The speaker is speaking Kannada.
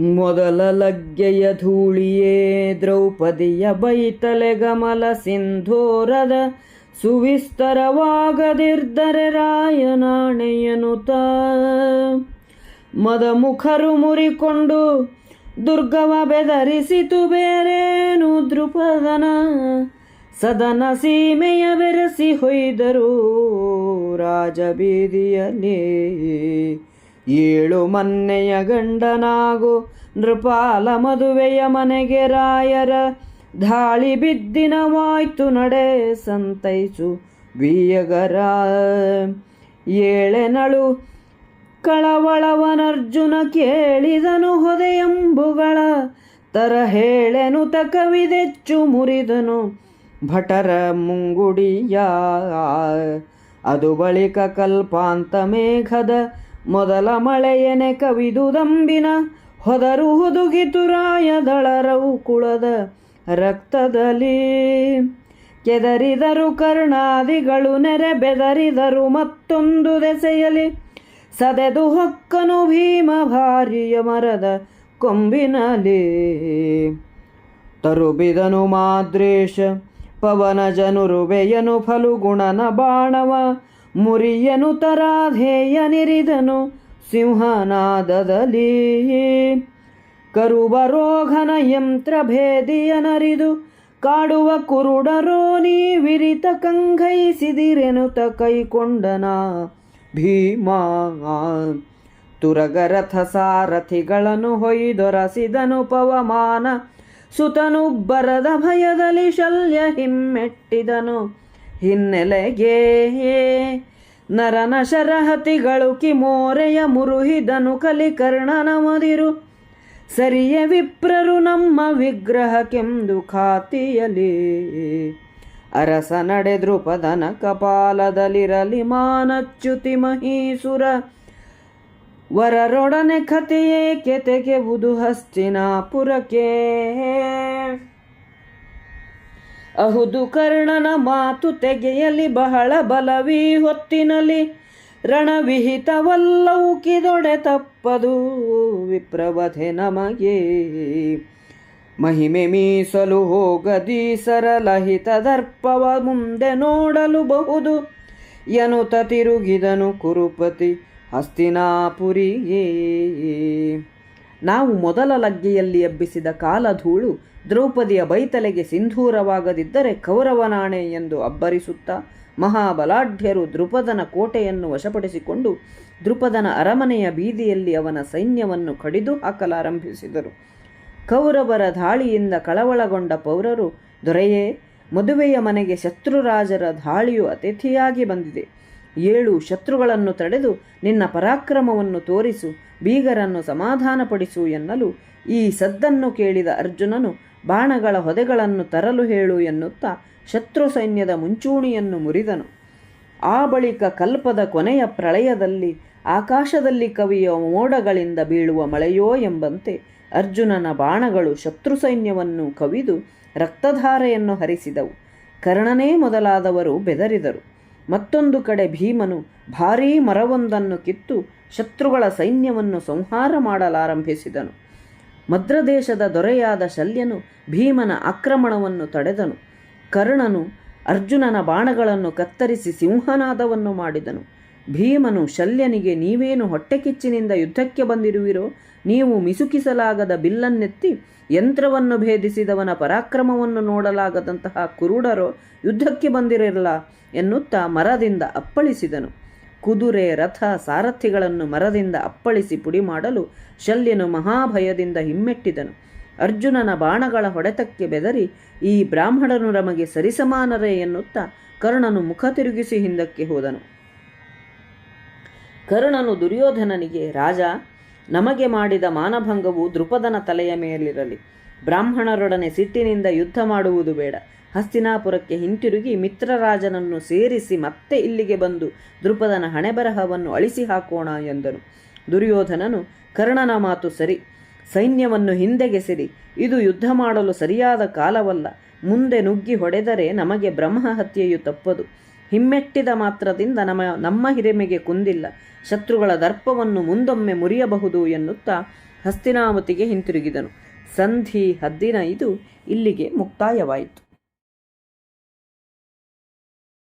ಮೊದಲ ಲಗ್ಗೆಯ ಧೂಳಿಯೇ ದ್ರೌಪದಿಯ ಬೈತಲೆ ಗಮಲ ಸಿಂಧೋರದ ಸುವಿಸ್ತರವಾಗದಿರ್ದರೆ ರಾಯನಾಣೆಯನುತ ಮದ ಮುಖರು ಮುರಿಕೊಂಡು ದುರ್ಗವ ಬೆದರಿಸಿತು ಬೇರೇನು ದೃಪದನ ಸದನ ಸೀಮೆಯ ಬೆರೆಸಿ ಹೊಯ್ದರು ರಾಜಬೀದಿಯಲ್ಲಿ. ಏಳು ಮನ್ನೆಯ ಗಂಡನಾಗು ನೃಪಾಲ ಮದುವೆಯ ಮನೆಗೆ ರಾಯರ ಧಾಳಿ ಬಿದ್ದಿನವಾಯ್ತು ನಡೆ ಸಂತೈಸು ವಿಯಗರ. ಏಳೆನಳು ಕಳವಳವನರ್ಜುನ ಕೇಳಿದನು ಹೊದೆಯಂಬುಗಳ ತರ ಹೇಳೆನು ತಕವಿದೆಚ್ಚು ಮುರಿದನು ಭಟರ ಮುಂಗುಡಿಯ. ಅದು ಬಳಿಕ ಕಲ್ಪಾಂತ ಮೇಘದ ಮೊದಲ ಮಳೆಯನೆ ಕವಿದು ದಂಬಿನ, ಹೊದರು ಹುದುಗಿತುರಾಯದಳರವು ಕುಳದ ರಕ್ತದಲ್ಲಿ. ಕೆದರಿದರು ಕರ್ಣಾದಿಗಳು, ನೆರೆ ಬೆದರಿದರು ಮತ್ತೊಂದು ದೆಸೆಯಲಿ ಸದೆದು ಹೊಕ್ಕನು ಭೀಮ ಭಾರಿಯ ಮರದ ಕೊಂಬಿನಲ್ಲಿ. ತರುಬಿದನು ಮಾದ್ರೇಶ ಪವನ ಜನುರುವೆಯನು ಫಲುಗುಣನ ಬಾಣವ. ಮುರಿಯನು ತರಾಧೇಯನಿರಿದನು ಸಿಂಹನಾದದಲ್ಲಿ. ಕರುಬರೋಘನ ಯಂತ್ರ ಭೇದಿಯನರಿದು ಕಾಡುವ ಕುರುಡರೋನಿ ವಿರಿತ ಕಂಗೈಸಿದಿರೆನುತ ಕೈಕೊಂಡನ ಭೀಮಾ. ತುರಗರಥ ಸಾರಥಿಗಳನ್ನು ಹೊಯ್ದೊರಸಿದನು ಪವಮಾನ ಸುತನು ಬರದ ಭಯದಲ್ಲಿ ಶಲ್ಯ ಹಿಮ್ಮೆಟ್ಟಿದನು. ಹಿನ್ನೆಲೆಗೆ ನರನ ಶರಹತಿಗಳು ಕಿಮೋರೆಯ ಮುರುಹಿದನು ಕಲಿಕರ್ಣನ ಮದಿರು ಸರಿಯ ವಿಪ್ರರು ನಮ್ಮ ವಿಗ್ರಹಕ್ಕೆಂದು ಖಾತಿಯಲಿ ಅರಸ ನಡೆ ದೃಪದನ ಕಪಾಲದಲ್ಲಿರಲಿ ಮಾನಚ್ಯುತಿ ಮಹೀಸುರ. ವರರೊಡನೆ ಕಥೆಯೇ ಕೆತೆಗೆವುದು ಹಸ್ತಿನಾಪುರಕ್ಕೆ ಅಹುದು ಕರ್ಣನ ಮಾತು ತೆಗೆಯಲಿ ಬಹಳ ಬಲವೀ ಹೊತ್ತಿನಲಿ. ರಣವಿಹಿತವಲ್ಲೌಕಿದೊಡೆ ತಪ್ಪದು ವಿಪ್ರವಧೆ ನಮಗೆ. ಮಹಿಮೆ ಮೀಸಲು ಹೋಗದಿ ಸರಲಹಿತ ದರ್ಪವ ಮುಂದೆ ನೋಡಲು ಬಹುದು. ಎನುತ ತಿರುಗಿದನು ಕುರುಪತಿ ಹಸ್ತಿನಾಪುರಿಗೆ ನಾವು ಮೊದಲ ಲಗ್ಗೆಯಲ್ಲಿ ಎಬ್ಬಿಸಿದ ಕಾಲಧೂಳು ದ್ರೌಪದಿಯ ಬೈತಲೆಗೆ ಸಿಂಧೂರವಾಗದಿದ್ದರೆ ಕೌರವನಾಣೆ ಎಂದು ಅಬ್ಬರಿಸುತ್ತಾ ಮಹಾಬಲಾಢ್ಯರು ದೃಪದನ ಕೋಟೆಯನ್ನು ವಶಪಡಿಸಿಕೊಂಡು ದೃಪದನ ಅರಮನೆಯ ಬೀದಿಯಲ್ಲಿ ಅವನ ಸೈನ್ಯವನ್ನು ಕಡಿದು ಹಾಕಲಾರಂಭಿಸಿದರು. ಕೌರವರ ಧಾಳಿಯಿಂದ ಕಳವಳಗೊಂಡ ಪೌರರು, ದೊರೆಯೇ, ಮದುವೆಯ ಮನೆಗೆ ಶತ್ರುರಾಜರ ಧಾಳಿಯು ಅತಿಥಿಯಾಗಿ ಬಂದಿದೆ. ಏಳು ಶತ್ರುಗಳನ್ನು ತಡೆದು ನಿನ್ನ ಪರಾಕ್ರಮವನ್ನು ತೋರಿಸು, ಬೀಗರನ್ನು ಸಮಾಧಾನಪಡಿಸು ಎನ್ನಲು ಈ ಸದ್ದನ್ನು ಕೇಳಿದ ಅರ್ಜುನನು ಬಾಣಗಳ ಹೊದೆಗಳನ್ನು ತರಲು ಹೇಳು ಎನ್ನುತ್ತಾ ಶತ್ರು ಸೈನ್ಯದ ಮುಂಚೂಣಿಯನ್ನು ಮುರಿದನು. ಆ ಬಳಿಕ ಕಲ್ಪದ ಕೊನೆಯ ಪ್ರಳಯದಲ್ಲಿ ಆಕಾಶದಲ್ಲಿ ಕವಿಯ ಮೋಡಗಳಿಂದ ಬೀಳುವ ಮಳೆಯೋ ಎಂಬಂತೆ ಅರ್ಜುನನ ಬಾಣಗಳು ಶತ್ರು ಸೈನ್ಯವನ್ನು ಕವಿದು ರಕ್ತಧಾರೆಯನ್ನು ಹರಿಸಿದವು. ಕರ್ಣನೇ ಮೊದಲಾದವರು ಬೆದರಿದರು. ಮತ್ತೊಂದು ಕಡೆ ಭೀಮನು ಭಾರೀ ಮರವೊಂದನ್ನು ಕಿತ್ತು ಶತ್ರುಗಳ ಸೈನ್ಯವನ್ನು ಸಂಹಾರ ಮಾಡಲಾರಂಭಿಸಿದನು. ಮದ್ರದೇಶದ ದೊರೆಯಾದ ಶಲ್ಯನು ಭೀಮನ ಆಕ್ರಮಣವನ್ನು ತಡೆದನು. ಕರ್ಣನು ಅರ್ಜುನನ ಬಾಣಗಳನ್ನು ಕತ್ತರಿಸಿ ಸಿಂಹನಾದವನ್ನು ಮಾಡಿದನು. ಭೀಮನು ಶಲ್ಯನಿಗೆ, ನೀವೇನು ಹೊಟ್ಟೆಕಿಚ್ಚಿನಿಂದ ಯುದ್ಧಕ್ಕೆ ಬಂದಿರುವಿರೋ, ನೀವು ಮಿಸುಕಿಸಲಾಗದ ಬಿಲ್ಲನ್ನೆತ್ತಿ ಯಂತ್ರವನ್ನು ಭೇದಿಸಿದವನ ಪರಾಕ್ರಮವನ್ನು ನೋಡಲಾಗದಂತಹ ಕುರುಡರೋ ಯುದ್ಧಕ್ಕೆ ಬಂದಿರಲ್ಲ ಎನ್ನುತ್ತಾ ಮರದಿಂದ ಅಪ್ಪಳಿಸಿದನು. ಕುದುರೆ, ರಥ, ಸಾರಥಿಗಳನ್ನು ಮರದಿಂದ ಅಪ್ಪಳಿಸಿ ಪುಡಿ ಮಾಡಲು ಶಲ್ಯನು ಮಹಾಭಯದಿಂದ ಹಿಮ್ಮೆಟ್ಟಿದನು. ಅರ್ಜುನನ ಬಾಣಗಳ ಹೊಡೆತಕ್ಕೆ ಬೆದರಿ, ಈ ಬ್ರಾಹ್ಮಣನು ನಮಗೆ ಸರಿಸಮಾನರೇ ಎನ್ನುತ್ತಾ ಕರ್ಣನು ಮುಖ ತಿರುಗಿಸಿ ಹಿಂದಕ್ಕೆ ಹೋದನು. ಕರ್ಣನು ದುರ್ಯೋಧನನಿಗೆ, ರಾಜ, ನಮಗೆ ಮಾಡಿದ ಮಾನಭಂಗವು ದೃಪದನ ತಲೆಯ ಮೇಲಿರಲಿ. ಬ್ರಾಹ್ಮಣರೊಡನೆ ಸಿಟ್ಟಿನಿಂದ ಯುದ್ಧ ಮಾಡುವುದು ಬೇಡ. ಹಸ್ತಿನಾಪುರಕ್ಕೆ ಹಿಂತಿರುಗಿ ಮಿತ್ರರಾಜನನ್ನು ಸೇರಿಸಿ ಮತ್ತೆ ಇಲ್ಲಿಗೆ ಬಂದು ದೃಪದನ ಹಣೆಬರಹವನ್ನು ಅಳಿಸಿ ಹಾಕೋಣ ಎಂದನು. ದುರ್ಯೋಧನನು, ಕರ್ಣನ ಮಾತು ಸರಿ. ಸೈನ್ಯವನ್ನು ಹಿಂದೆಗೆಸಿರಿ ಇದು ಯುದ್ಧ ಮಾಡಲು ಸರಿಯಾದ ಕಾಲವಲ್ಲ. ಮುಂದೆ ನುಗ್ಗಿ ಹೊಡೆದರೆ ನಮಗೆ ಬ್ರಹ್ಮ ಹತ್ಯೆಯು ತಪ್ಪದು. ಹಿಮ್ಮೆಟ್ಟಿದ ಮಾತ್ರದಿಂದ ನಮ್ಮ ನಮ್ಮ ಹಿರಿಮೆಗೆ ಕುಂದಿಲ್ಲ. ಶತ್ರುಗಳ ದರ್ಪವನ್ನು ಮುಂದೊಮ್ಮೆ ಮುರಿಯಬಹುದು ಎನ್ನುತ್ತಾ ಹಸ್ತಿನಾವತಿಗೆ ಹಿಂತಿರುಗಿದನು. ಸಂಧಿ ಹದ್ದಿನ ಇದು ಇಲ್ಲಿಗೆ ಮುಕ್ತಾಯವಾಯಿತು.